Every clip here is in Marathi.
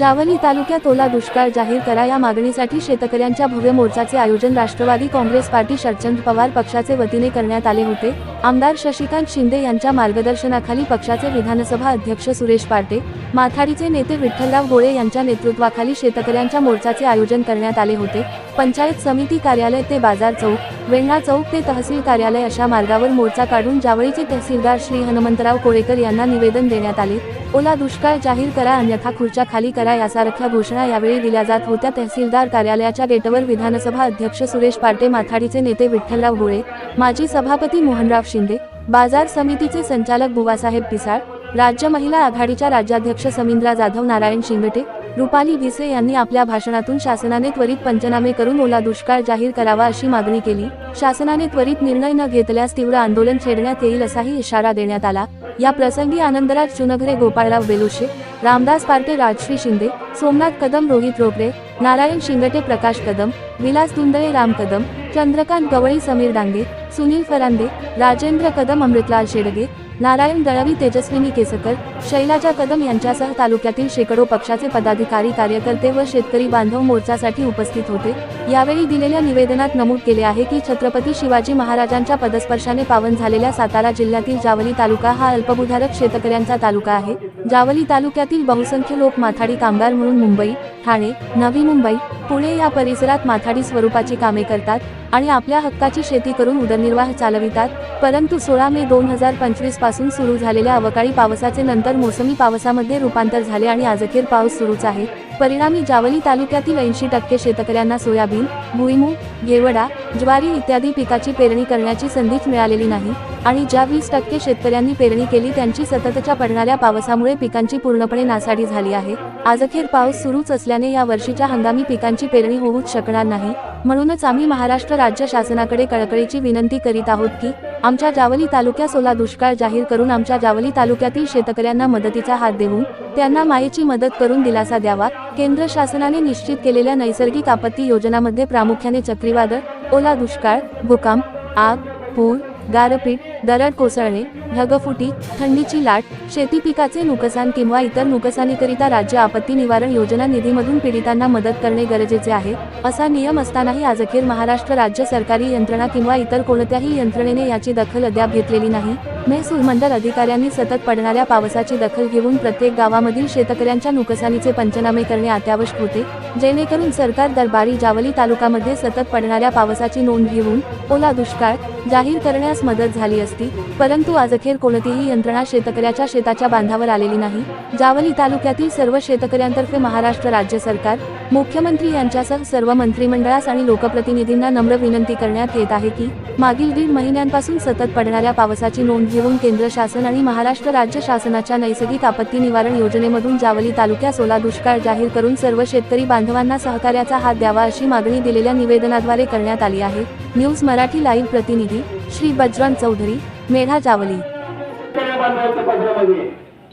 जावली तालुक्यात ओला दुष्काळ जाहीर करा या मागणीसाठी शेतकऱ्यांच्या भव्य मोर्चाचे आयोजन राष्ट्रवादी काँग्रेस पार्टी शरचंद पवार पक्षाचे वतीने करण्यात आले होते. आमदार शशिकांत शिंदे यांच्या मार्गदर्शनाखाली पक्षाचे विधानसभा अध्यक्ष सुरेश पाटे माथाडीचे नेते विठ्ठलराव गोळे यांच्या नेतृत्वाखाली शेतकऱ्यांच्या मोर्चाचे आयोजन करण्यात आले होते. पंचायत समिती कार्यालय ते बाजार चौक वेण्णा चौक ते तहसील कार्यालय अशा मार्गावर मोर्चा काढून जावळीचे तहसीलदार श्री हनुमंतराव कोळेकर यांना निवेदन देण्यात आले. ओला दुष्काळ जाहीर करा अन्यथा खुर्च्या खाली करा यासारख्या घोषणा यावेळी दिल्या जात होत्या. तहसीलदार कार्यालयाच्या गेटवर विधानसभा अध्यक्ष सुरेश पाटे माथाडीचे नेते विठ्ठलराव गोळे माजी सभापती मोहनराव शिंदे बाजार समितीचे संचालक बुवासाहेब पिसाळ राज्य महिला आघाडीच्या राज्याध्यक्ष समिंद्रा जाधव नारायण शिंगटे रुपाली भिसे यांनी आपल्या भाषणातून शासनाने त्वरित पंचनामे करून ओला दुष्काळ जाहीर करावा अशी मागणी केली. शासनाने त्वरित निर्णय न घेतल्यास तीव्र आंदोलन छेडण्यात येईल असाही इशारा देण्यात आला. या प्रसंगी आनंदराज चुनगरे गोपाळराव बेलुशे रामदास पार्टे राजश्री शिंदे सोमनाथ कदम रोहित रोपरे नारायण शिंगटे प्रकाश कदम विलास दुंदळे राम कदम चंद्रकांत गवळी समीर डांगे सुनील फरांदे राजेंद्र कदम अमृतलाल शेडगे नारायण दळवी तेजस्विनी केसकर शैलाजा कदम यांच्यासह तालुक्यातील शेकडो पक्षाचे पदाधिकारी कार्यकर्ते व शेतकरी बांधव मोर्चासाठी उपस्थित होते. यावेळी दिलेल्या निवेदनात नमूद केले आहे की छत्रपती शिवाजी महाराजांच्या पदस्पर्शाने पावन झालेल्या सातारा जिल्ह्यातील जावली तालुका हा अल्पभूधारक शेतकऱ्यांचा तालुका आहे. जावली तालुक्यातील बहुसंख्य लोक माथाडी कामगार म्हणून मुंबई ठाणे नवी मुंबई पुणे या परिसरात माथाडी स्वरूपाची कामे करतात आणि आपल्या हक्काची शेती करून उदरनिर्वाह चालवितात. परंतु सोळा मे दोन हजार पंचवीसपासून सुरू झालेल्या अवकाळी पावसाचे नंतर मोसमी पावसामध्ये रूपांतर झाले आणि आजखेर पाऊस सुरूच आहे. परिणामी जावली तालुक्यातील ऐंशी टक्के शेतकऱ्यांना सोयाबीन भुईमूग गेवडा ज्वारी इत्यादी पिकाची पेरणी करण्याची संधीच मिळालेली नाही. आणि ज्या वीस टक्के शेतकऱ्यांनी पेरणी केली त्यांची सततच्या पडणाऱ्या पावसामुळे पिकांची पूर्णपणे नासाडी झाली आहे. आजखेर पाऊस सुरूच असल्याने या वर्षीच्या हंगामी पिकांची पेरणी होऊच शकणार नाही. म्हणूनच आम्ही महाराष्ट्र राज्य शासनाकडे कळकळीची विनंती करीत आहोत की आमच्या जावली तालुक्यास ओला दुष्काळ जाहीर करून आमच्या जावली तालुक्यातील शेतकऱ्यांना मदतीचा हात देऊन त्यांना मायेची मदत करून दिलासा द्यावा. केंद्र शासनाने निश्चित केलेल्या नैसर्गिक आपत्ती योजनामध्ये प्रामुख्याने चक्रीवादळ ओला दुष्काळ भूकंप आग पूर गारपीट दरड कोसळणे ढगफुटी थंडीची लाट शेती पिकाचे नुकसान किंवा इतर नुकसानीकरिता राज्य आपत्ती निवारण योजना निधीमधून पीडितांना मदत करणे गरजेचे आहे असा नियम असतानाही आजखेर महाराष्ट्र राज्य सरकारी यंत्रणा किंवा इतर कोणत्याही यंत्रणेने याची दखल अद्याप घेतलेली नाही. महसूल मंडळ अधिकाऱ्यांनी सतत पडणाऱ्या पावसाची दखल घेऊन प्रत्येक गावामधील शेतकऱ्यांच्या नुकसानीचे पंचनामे करणे अत्यावश्यक होते. जेणेकरून सरकार दरबारी जावली तालुक्यामध्ये सतत पडणाऱ्या पावसाची नोंद घेऊन ओला दुष्काळ जाहीर करण्यास मदत झाली असती परंतु आजखेर कोणतीही यंत्रणा शेतकऱ्याच्या शेताच्या बांधावर आलेली नाही. जावली तालुक्यातील सर्व शेतकऱ्यांतर्फे महाराष्ट्र राज्य सरकार मुख्यमंत्री यांच्यासह सर्व मंत्रिमंडळास आणि लोकप्रतिनिधींना नम्र विनंती करण्यात येत आहे की मागील दीड महिन्यांपासून सतत पडणाऱ्या पावसाची नोंद घेऊन केंद्र शासन आणि महाराष्ट्र राज्य शासनाच्या नैसर्गिक आपत्ती निवारण योजनेमधून जावली तालुक्यास ओला दुष्काळ जाहीर करून सर्व शेतकरी बांधवांना सहकार्याचा हात द्यावा अशी मागणी दिलेल्या निवेदनाद्वारे करण्यात आली आहे. न्यूज मराठी लाईव्ह प्रतिनिधी श्री बजरंग चौधरी मेढा जावली.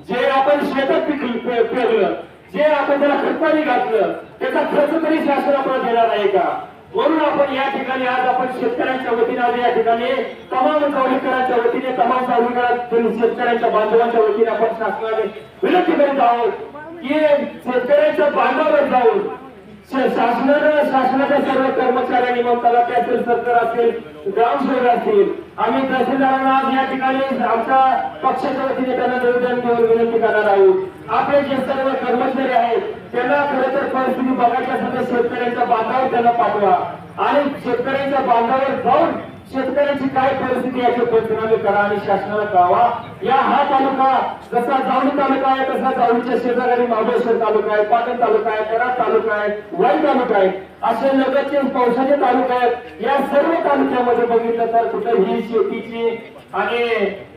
जे आपण शेतात पिकलं पेरलं जे आपण त्याला खतपाणी घातलं त्याचा खर्च तरी शासन आपण देणार आहे का? म्हणून आपण या ठिकाणी आज आपण शेतकऱ्यांच्या वतीने आज या ठिकाणी तमाम चावडीकरांच्या वतीने तमाम चावडीकरांच्या शेतकऱ्यांच्या बांधवांच्या वतीने आपण शासनाने विनंती करीत आहोत की शेतकऱ्यांच्या बांधावर जाऊन शासनानं शासनाच्या सर्व कर्मचाऱ्यांनी मग तलाठी असेल सरकार असेल ग्रामसेवक असतील आम्ही तहसीलदारांना आज या ठिकाणी आमच्या पक्षाच्या वतीने त्यांना निवेदन देऊन विनंती करणार आहोत. आपले जे सर्व कर्मचारी आहेत त्यांना खरं तर परिस्थिती बघायची असेल तर शेतकऱ्यांच्या बांधावर त्यांना पाठवा. आणि शेतकऱ्यांच्या बांधावर जाऊन शेतकऱ्यांची काय परिस्थिती याचे पंचनामे करा आणि शासनाला कळावा. या हा तालुका जसा जावळी तालुका आहे तसा जावळीच्या शेजारी महाबळेश्वर तालुका आहे पाटण तालुका आहे कराड तालुका आहे वाई तालुका आहे. असे लगतचे पावसाचे तालुका आहेत. या सर्व तालुक्यामध्ये बघितलं तर कुठेही शेतीची आणि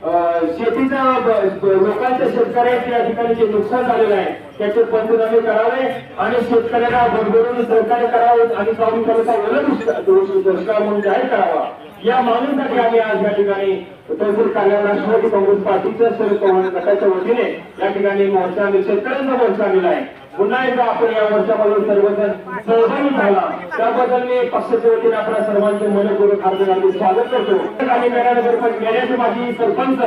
अं, शेतीचं लोकांच्या शेतकऱ्यांच्या या ठिकाणी जे नुकसान झालेलं आहे त्याचे पंचनामे करावे आणि शेतकऱ्यांना भरभरून सहकार्य करावे आणि जाऊन तालुका वेगळं दुष्काळ म्हणून जाहीर करावा. या मागणीसाठी आम्ही आज या ठिकाणी तहसील कार्यालय राष्ट्रवादी काँग्रेस पार्टीच्या सर्व पवार गटाच्या वतीने या ठिकाणी मोर्चा शेतकऱ्यांचा मोर्चा आलेला आहे. पुन्हा एकदा आपण या वर्षामध्ये सर्वजण सहभागी झाला. त्याबद्दल मी पक्षाच्या वतीने आपल्या सर्वांचे मनपूर्वक हार्दिक हार्दिक स्वागत करतो. आणि मेळानगर पण गेल्याचे माझी सरपंच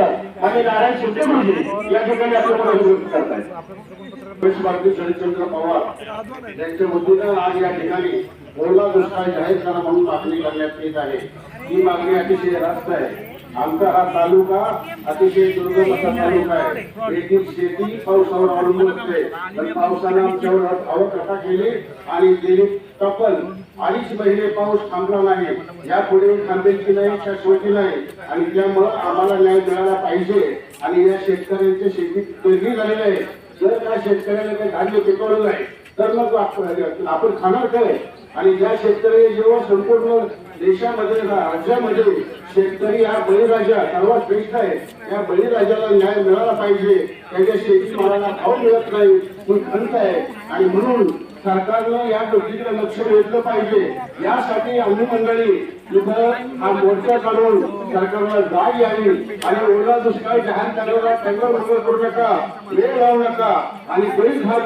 आणि नारायण शिंदे गुरुजी या ठिकाणी आपलं मनपूर्वक करतात भारती शरदचंद्र पवार यांच्या वतीनं आज या ठिकाणी ओला दुष्काळ जाहीर करा म्हणून मागणी करण्यात येत आहे. ही मागणी अतिशय रास्त आहे. आमचा हा तालुका अतिशय दुर्गम असा तालुका आहे. येथील शेती पावसावर अवलंबून असते पण पावसानं आमच्यावर अवकथा केली आणि गेली तब्बल अडीच महिने पाऊस थांबला नाही. यापुढे थांबेल की नाही शाश्वती नाही? आणि त्यामुळं आम्हाला न्याय मिळाला पाहिजे. आणि या शेतकऱ्यांच्या शेतीत पेरणी झालेली आहे. जर त्या शेतकऱ्याला काही धान्य पिकवलं नाही तर मग आपण खाणार काय? आणि ज्या शेतकऱ्याने जेव्हा संपूर्ण देशामध्ये राज्यामध्ये शेतकरी हा बळीराजा सर्वात श्रेष्ठ आहे. या बळीराजाला न्याय मिळाला पाहिजे. त्याच्या शेतीमालाला भाव मिळत नाही. ही खंत आहे. आणि म्हणून सरकारनं या गोष्टीकडे लक्ष वेधलं पाहिजे. यासाठी आम्ही मंडळी इथं हा मोर्चा काढून सरकारला जाग यावी आणि ओला दुष्काळ जाहीर करायला टंगळ मंगळ करू नका. वेळ लावू नका. आणि गरीब हा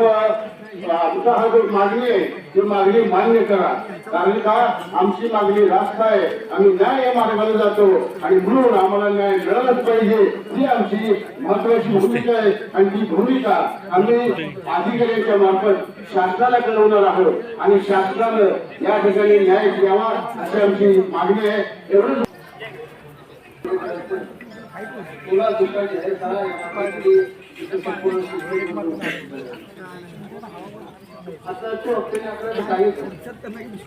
आमचा हा जो मागणी आहे ती मागणी मान्य करा. कारण का आमची मागणी रास्त आहे. आम्ही न्याय या मार्गाने जातो आणि म्हणून आम्हाला न्याय मिळालाच पाहिजे. ही आमची महत्वाची भूमिका आहे आणि ती भूमिका आम्ही अधिकाऱ्यांच्या मार्फत शासनाला कळवणार आहोत. आणि शासनानं या ठिकाणी न्याय द्यावा अशी आमची मागणी आहे. एवढंच. आता तो आपल्याला सांगितलं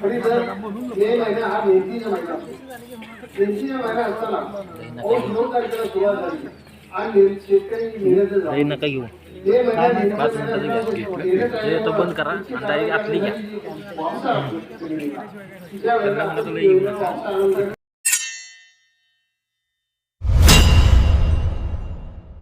आणि जर मे महिना हा महिना असतो महिना असताना पाऊस नऊ तारखेला सुरुवात झाली आणि शेतकरी मेहनत नका घेऊ तो बंद करा आणि आतली घ्या.